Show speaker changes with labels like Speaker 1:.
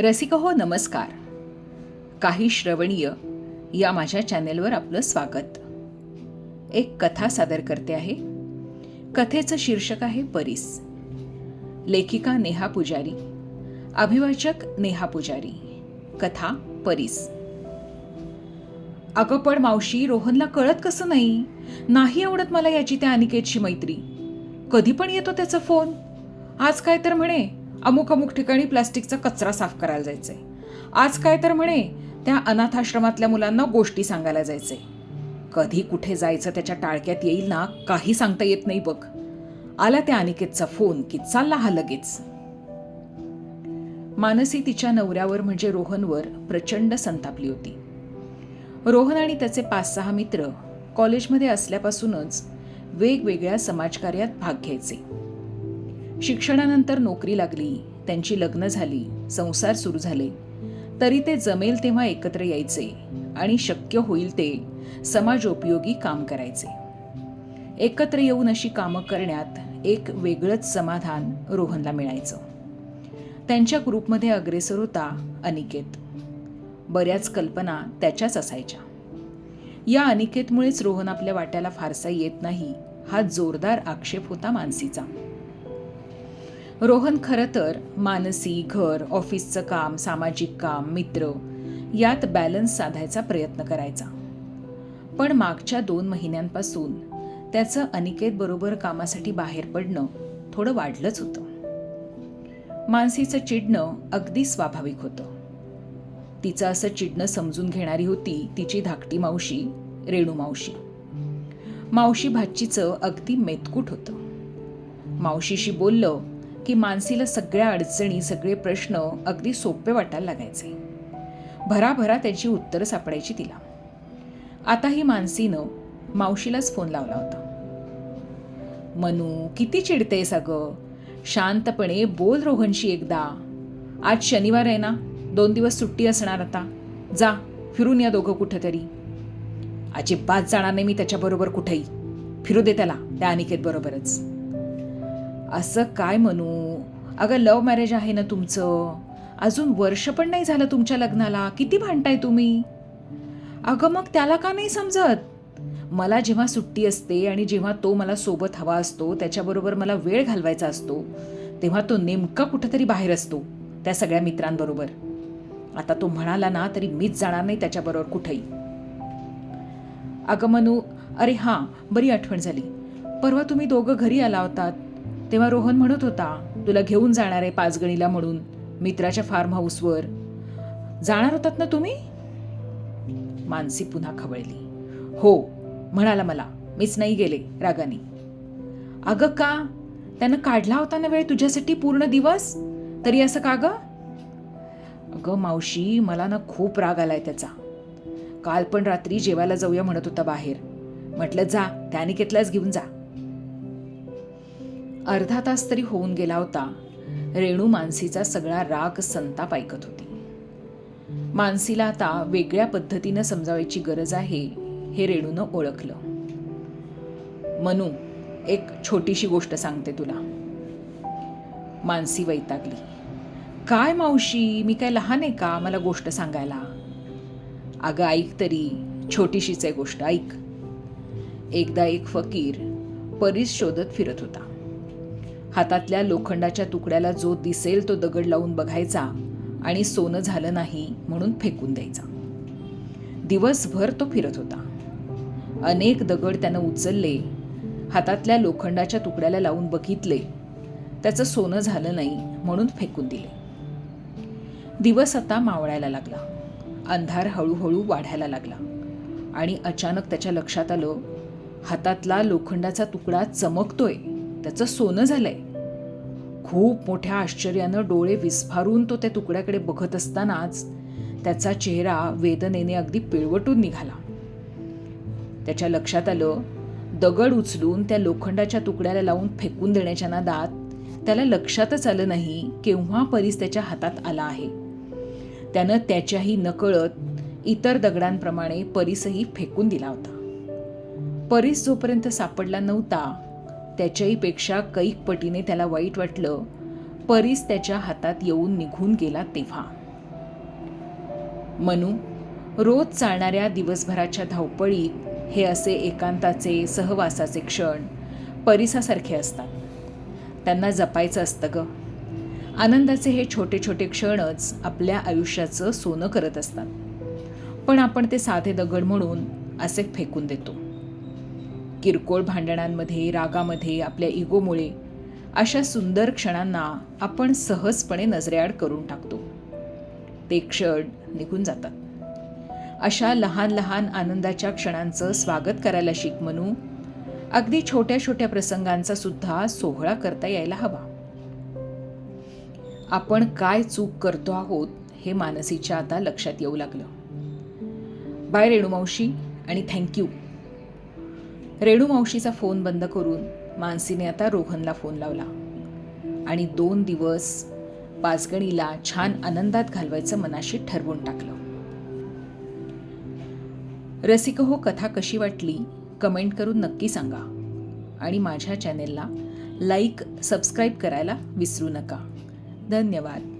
Speaker 1: रसिक हो नमस्कार. काही श्रवणीय या माझ्या चॅनेलवर आपलं स्वागत. एक कथा सादर करते आहे. कथेचं शीर्षक आहे परीस. लेखिका नेहा पुजारी. अभिवाचक नेहा पुजारी. कथा परीस. अगं पण मावशी रोहनला कळत कसं नाही? नाही आवडत मला याची त्या अनिकेतची मैत्री. कधी पण येतो त्याचा फोन. आज काय तर म्हणे. अमुक अमुक ठिकाणी प्लास्टिकचा कचरा साफ करायला जायचंय. आज काय तर म्हणे त्या अनाथाश्रमातल्या मुलांना गोष्टी सांगायला जायचंय. कधी कुठे जायचं त्याच्या टाळक्यात येईल ना काही सांगता येत नाही बघ. आला त्या अनिकेतचा फोन की चालला हा लगेच. मानसी तिच्या नवऱ्यावर म्हणजे रोहनवर प्रचंड संतापली होती. रोहन आणि त्याचे पाच सहा मित्र कॉलेजमध्ये असल्यापासूनच वेगवेगळ्या समाजकार्यात भाग घ्यायचे. शिक्षणानंतर नोकरी लागली त्यांची लग्न झाली संसार सुरू झाले. तरी ते जमेल तेव्हा एकत्र यायचे आणि शक्य होईल ते समाजोपयोगी काम करायचे. एकत्र येऊन अशी कामं करण्यात एक वेगळंच समाधान रोहनला मिळायचं. त्यांच्या ग्रुपमध्ये अग्रेसर होता अनिकेत. बऱ्याच कल्पना त्याच्याच असायच्या. या अनिकेतमुळेच रोहन आपल्या वाट्याला फारसा येत नाही हा जोरदार आक्षेप होता मानसीचा. रोहन खरं तर मानसी घर ऑफिसचं काम सामाजिक काम मित्र यात बॅलन्स साधायचा प्रयत्न करायचा. पण मागच्या दोन महिन्यांपासून त्याचं अनिकेत बरोबर कामासाठी बाहेर पडणं थोडं वाढलंच होतं. मानसीचं चिडणं अगदी स्वाभाविक होतं. तिचं असं चिडणं समजून घेणारी होती तिची धाकटी मावशी रेणू मावशी. मावशी भाचीचं अगदी मेतकूट होतं. मावशीशी बोललं की मानसीला सगळ्या अडचणी सगळे प्रश्न अगदी सोपे वाटायला लागायचे. भराभरा त्याची उत्तरं सापडायची तिला. आता ही मानसीनं मावशीलाच फोन लावला होता. मनू किती चिडतेस अगं? शांतपणे बोल रोहनशी एकदा. आज शनिवार आहे ना? दोन दिवस सुट्टी असणार आता. जा फिरून या दोघं कुठंतरी. अजिबात जाणार नाही मी त्याच्याबरोबर कुठेही. फिरू दे त्याला त्या अनिकेत बरोबरच. असं काय म्हणू? अगं लव्ह मॅरेज आहे ना तुमचं. अजून वर्ष पण नाही झालं तुमच्या लग्नाला. किती भांडताय तुम्ही? अगं मग त्याला का नाही समजत? मला जेव्हा सुट्टी असते आणि जेव्हा तो मला सोबत हवा असतो त्याच्याबरोबर मला वेळ घालवायचा असतो तेव्हा तो नेमका कुठेतरी बाहेर असतो त्या सगळ्या मित्रांबरोबर. आता तो म्हणाला ना तरी मीच जाणार नाही त्याच्याबरोबर कुठेही. अगं मनू अरे हां बरी आठवण झाली. परवा तुम्ही दोघं घरी आला होतात. तेव्हा रोहन म्हणत होता तुला घेऊन जाणार आहे पाचगणीला म्हणून मित्राच्या फार्म हाऊसवर जाणार होतात ना तुम्ही? मानसी पुन्हा खवळली. हो म्हणाला मला मीच नाही गेले रागाने. अगं का? त्यानं काढला होता ना वेळ तुझ्यासाठी पूर्ण दिवस? तरी असं का ग? अगं मावशी मला ना खूप राग आलाय त्याचा. काल पण रात्री जेवायला जाऊया म्हणत होता बाहेर. म्हटलं जा त्यानिकेतलाच घेऊन जा. अर्धा तास तरी होऊन गेला होता. रेणू मानसीचा सगळा राग संताप ऐकत होती. मानसीला आता वेगळ्या पद्धतीनं समजावायची गरज आहे हे रेणूनं ओळखलं. मनू एक छोटीशी गोष्ट सांगते तुला. मानसी वैतागली. काय मावशी मी काय लहान आहे का मला गोष्ट सांगायला? अगं ऐक तरी छोटीशीच आहे गोष्ट ऐक. एकदा एक फकीर परीस शोधत फिरत होता. हातातल्या लोखंडाच्या तुकड्याला जो दिसेल तो दगड लावून बघायचा आणि सोनं झालं नाही म्हणून फेकून द्यायचा. दिवसभर तो फिरत होता. अनेक दगड त्यानं उचलले हातातल्या लोखंडाच्या तुकड्याला लावून बघितले. त्याचं सोनं झालं नाही म्हणून फेकून दिले. दिवस आता मावळायला लागला. अंधार हळूहळू वाढायला लागला आणि अचानक त्याच्या लक्षात आलं हातातला लोखंडाचा तुकडा चमकतोय. त्याचं सोनं झालंय. खूप मोठ्या आश्चर्यानं डोळे विस्फारून तो त्या तुकड्याकडे बघत असतानाच त्याचा चेहरा वेदनेने अगदी पिळवटून निघाला. त्याच्या लक्षात आलं दगड उचलून त्या लोखंडाच्या तुकड्याला लावून फेकून देण्याच्या नादात त्याला लक्षातच आलं नाही केव्हा परीस त्याच्या हातात आला आहे. त्यानं त्याच्याही नकळत इतर दगडांप्रमाणे परीसही फेकून दिला होता. परीस जोपर्यंत सापडला नव्हता त्याच्याहीपेक्षा कैक पटीने त्याला वाईट वाटलं. परीस त्याच्या हातात येऊन निघून गेला तेव्हा. मनू रोज चालणाऱ्या दिवसभराच्या धावपळीत हे असे एकांताचे सहवासाचे क्षण परिसासारखे असतात. त्यांना जपायचं असतं ग. आनंदाचे हे छोटे छोटे क्षणच आपल्या आयुष्याचं सोनं करत असतात. पण आपण ते साधे दगड म्हणून असे फेकून देतो. किरकोळ भांडणांमध्ये रागामध्ये आपल्या इगोमुळे अशा सुंदर क्षणांना आपण सहजपणे नजरेआड करून टाकतो. ते क्षण निघून जातात. अशा लहान लहान आनंदाच्या क्षणांचं स्वागत करायला शिक म्हणू अगदी छोट्या छोट्या प्रसंगांचा सुद्धा सोहळा करता यायला हवा. आपण काय चूक करतो आहोत हे मानसीच्या आता लक्षात येऊ लागलं. बाय रेणुमावशी आणि थँक्यू. रेणुमावशीचा फोन बंद करून मानसीने आता रोहनला फोन लावला. आणि दोन दिवस पाचगणीला छान आनंदात घालवायचं मनाशी ठरवून टाकलं. रसिक हो कथा कशी वाटली कमेंट करून नक्की सांगा. आणि माझ्या चॅनेलला लाईक सबस्क्राईब करायला विसरू नका. धन्यवाद.